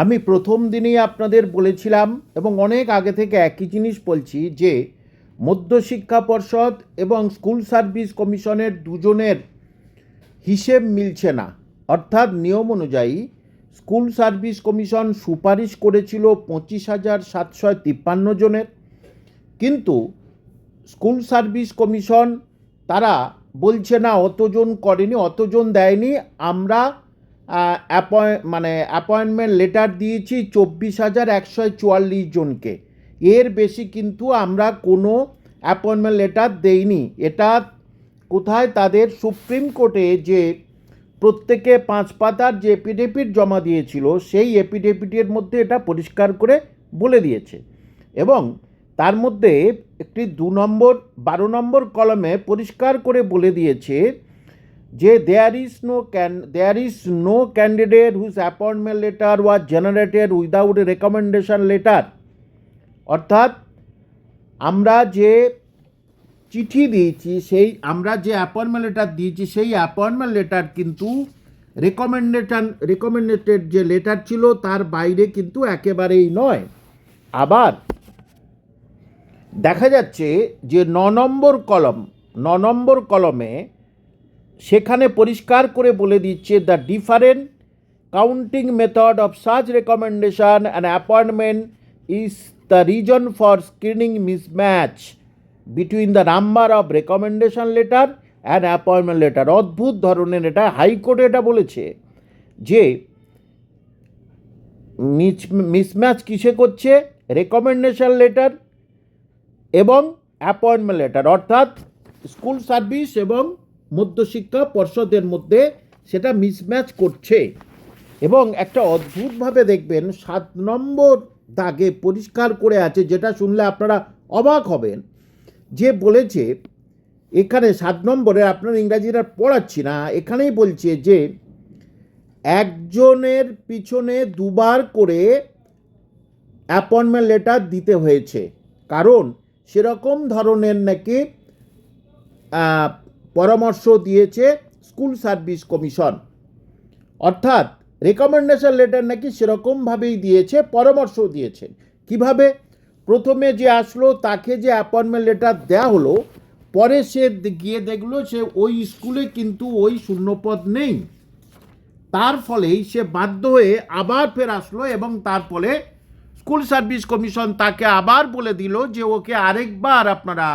আমি প্রথম দিনেই আপনাদের বলেছিলাম এবং অনেক আগে থেকে একই জিনিস বলছি যে মধ্যশিক্ষা পর্ষদ এবং স্কুল সার্ভিস কমিশনের দুজনের হিসেব মিলছে না। অর্থাৎ নিয়ম অনুযায়ী স্কুল সার্ভিস কমিশন সুপারিশ করেছিল পঁচিশ হাজার সাতশো তিপ্পান্ন জনের। কিন্তু স্কুল সার্ভিস কমিশন তারা বলছে না, অতজন করেনি, অতজন দেয়নি। আমরা অ্যাপয়েন্ট মানে অ্যাপয়েন্টমেন্ট লেটার দিয়েছি চব্বিশ হাজার একশো চুয়াল্লিশ জনকে। এর বেশি কিন্তু আমরা কোনো অ্যাপয়েন্টমেন্ট লেটার দেইনি। এটা কোথায়? তাদের সুপ্রিম কোর্টে যে প্রত্যেকে পাঁচ পাতার যে এপিডেভিট জমা দিয়েছিল, সেই এপিডেভিটের মধ্যে এটা পরিষ্কার করে বলে দিয়েছে। এবং তার মধ্যে একটি দু নম্বর, বারো নম্বর কলমে পরিষ্কার করে বলে দিয়েছে যে there is no can there is no candidate whose appointment letter was generated without recommendation letter অর্থাৎ, আমরা যে চিঠি দিয়েছি, সেই, আমরা যে অ্যাপয়েন্টমেন্ট লেটার দিয়েছি, সেই অ্যাপয়েন্টমেন্ট লেটার কিন্তু রেকমেন্ডেশন রেকমেন্ডেটেড যে লেটার ছিল, তার বাইরে কিন্তু একেবারেই নয়। আবার, দেখা যাচ্ছে যে ন নম্বর কলম, ন নম্বর কলমে সেখানে পরিষ্কার করে বলে দিচ্ছে the different counting method of such recommendation and appointment is the reason for screening mismatch between the number of recommendation letter and appointment letter অদ্ভুত ধরনের এটা, হাইকোর্টে এটা বলেছে যে মিস মিসম্যাচ কিসে করছে? রেকমেন্ডেশন লেটার এবং অ্যাপয়েন্টমেন্ট লেটার অর্থাৎ স্কুল সার্ভিস এবং মধ্যশিক্ষা পর্ষদের মধ্যে সেটা মিসম্যাচ করছে। এবং একটা অদ্ভুতভাবে দেখবেন, সাত নম্বর দাগে পরিষ্কার করে আছে, যেটা শুনলে আপনারা অবাক হবেন, যে বলেছে, এখানে সাত নম্বরে আপনার ইংরাজিটা পড়াচ্ছি না, এখানেই বলছে যে, একজনের পিছনে দুবার করে অ্যাপয়েন্টমেন্ট লেটার দিতে হয়েছে। কারণ সেরকম ধরনের নাকি পরামর্শ দিয়েছে স্কুল সার্ভিস কমিশন। অর্থাৎ রেকমেন্ডেশন লেটার নাকি সেরকমভাবেই দিয়েছে, পরামর্শ দিয়েছে। কীভাবে? প্রথমে যে আসলো, তাকে যে অ্যাপয়েন্টমেন্ট লেটার দেওয়া হলো, পরে সে গিয়ে দেখল সে ওই স্কুলে কিন্তু ওই শূন্যপদ নেই। তার ফলেই সে বাধ্য হয়ে আবার ফের আসলো এবং তার ফলে স্কুল সার্ভিস কমিশন তাকে আবার বলে দিল যে ওকে আরেকবার আপনারা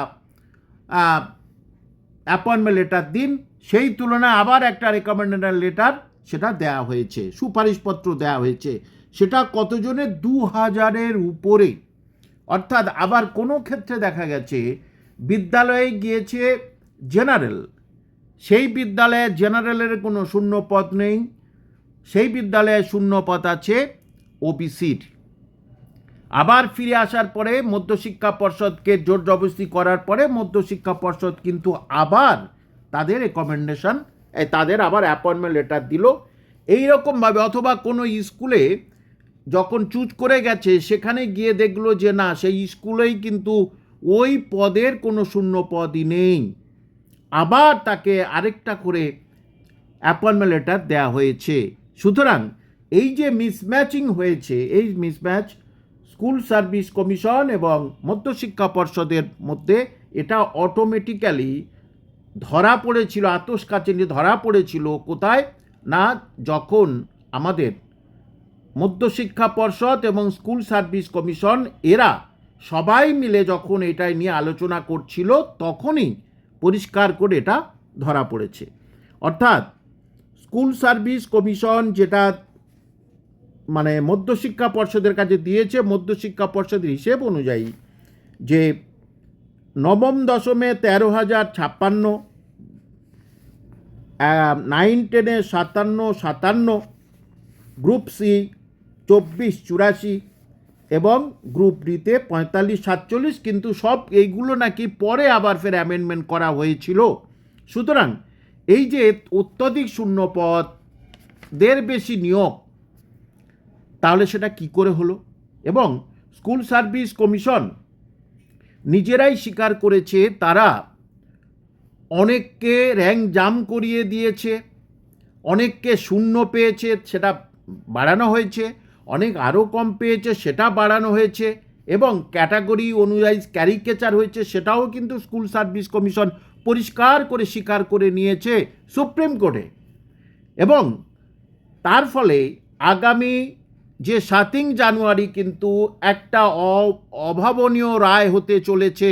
অ্যাপয়েন্টমেন্ট লেটার দিন, সেই তুলনায় আবার একটা রেকমেন্ডেশন লেটার সেটা দেয়া হয়েছে, সুপারিশপত্র দেয়া হয়েছে। সেটা কতজনের? দু হাজারের উপরে। অর্থাৎ আবার কোনো ক্ষেত্রে দেখা গেছে, বিদ্যালয়ে গিয়েছে জেনারেল সেই বিদ্যালয়ে জেনারেলের কোনো শূন্য পদ নেই। সেই বিদ্যালয়ে শূন্য পদ আছে ওবিসির আবার ফিরে আসার পরে মধ্যশিক্ষা পর্ষদকে জোর জবরদস্তি করার পরে মধ্যশিক্ষা পর্ষদ কিন্তু আবার তাদের রেকমেন্ডেশন তাদের আবার অ্যাপয়েন্টমেন্ট লেটার দিল। এই রকমভাবে অথবা কোনো স্কুলে যখন চুজ করে গেছে, সেখানে গিয়ে দেখল যে না, সেই স্কুলেই কিন্তু ওই পদের কোনো শূন্য পদই নেই। আবার তাকে আরেকটা করে অ্যাপয়েন্টমেন্ট লেটার দেওয়া হয়েছে। সুতরাং এই যে মিসম্যাচিং হয়েছে, এই মিসম্যাচ স্কুল সার্ভিস কমিশন এবং মধ্যশিক্ষা পর্ষদের মধ্যে এটা অটোমেটিক্যালি ধরা পড়েছিল আতস ধরা পড়েছিল কোথায়? না, যখন আমাদের মধ্যশিক্ষা পর্ষদ এবং স্কুল সার্ভিস কমিশন এরা সবাই মিলে যখন এটাই নিয়ে আলোচনা করছিল, তখনই পরিষ্কার করে এটা ধরা পড়েছে। অর্থাৎ স্কুল সার্ভিস কমিশন যেটা মানে মধ্যশিক্ষা পর্ষদের কাছে দিয়েছে, মধ্যশিক্ষা পর্ষদের হিসেব অনুযায়ী যে নবম দশমে তেরো হাজার ছাপ্পান্ন নাইন টেনে সাতান্ন সাতান্ন গ্রুপ সি চব্বিশ, চুরাশি এবং গ্রুপ ডিতে পঁয়তাল্লিশ, সাতচল্লিশ, কিন্তু সব এইগুলো নাকি পরে আবার ফের অ্যামেন্ডমেন্ট করা হয়েছিল। সুতরাং এই যে অত্যধিক শূন্য পদ দের বেশি নিয়োগ তাহলে সেটা কি করে হলো? এবং স্কুল সার্ভিস কমিশন নিজেরাই স্বীকার করেছে, তারা অনেককে র্যাঙ্ক জাম করিয়ে দিয়েছে, অনেককে শূন্য পেয়েছে, সেটা বাড়ানো হয়েছে, অনেক আরও কম পেয়েছে, সেটা বাড়ানো হয়েছে, এবং ক্যাটাগরি অনুযায়ী ক্যারিকেচার হয়েছে, সেটাও কিন্তু স্কুল সার্ভিস কমিশন পরিষ্কার করে স্বীকার করে নিয়েছে সুপ্রিম কোর্টে। এবং তার ফলে আগামী যে সাতিং জানুয়ারি কিন্তু একটা অভাবনীয় রায় হতে চলেছে,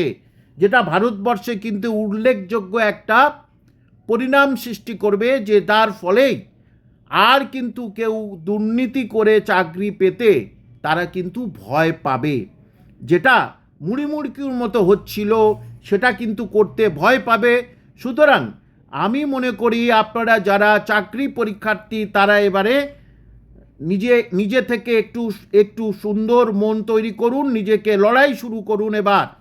যেটা ভারতবর্ষে কিন্তু উল্লেখযোগ্য একটা পরিণাম সৃষ্টি করবে, যে তার ফলেই আর কিন্তু কেউ দুর্নীতি করে চাকরি পেতে তারা কিন্তু ভয় পাবে। যেটা মুড়িমুড়কির মতো হচ্ছিল, সেটা কিন্তু করতে ভয় পাবে। সুতরাং আমি মনে করি আপনারা যারা চাকরি পরীক্ষার্থী, তারা এবারে নিজে নিজে থেকে একটু একটু সুন্দর মন তৈরি করুন নিজেকে লড়াই শুরু করুন এবার।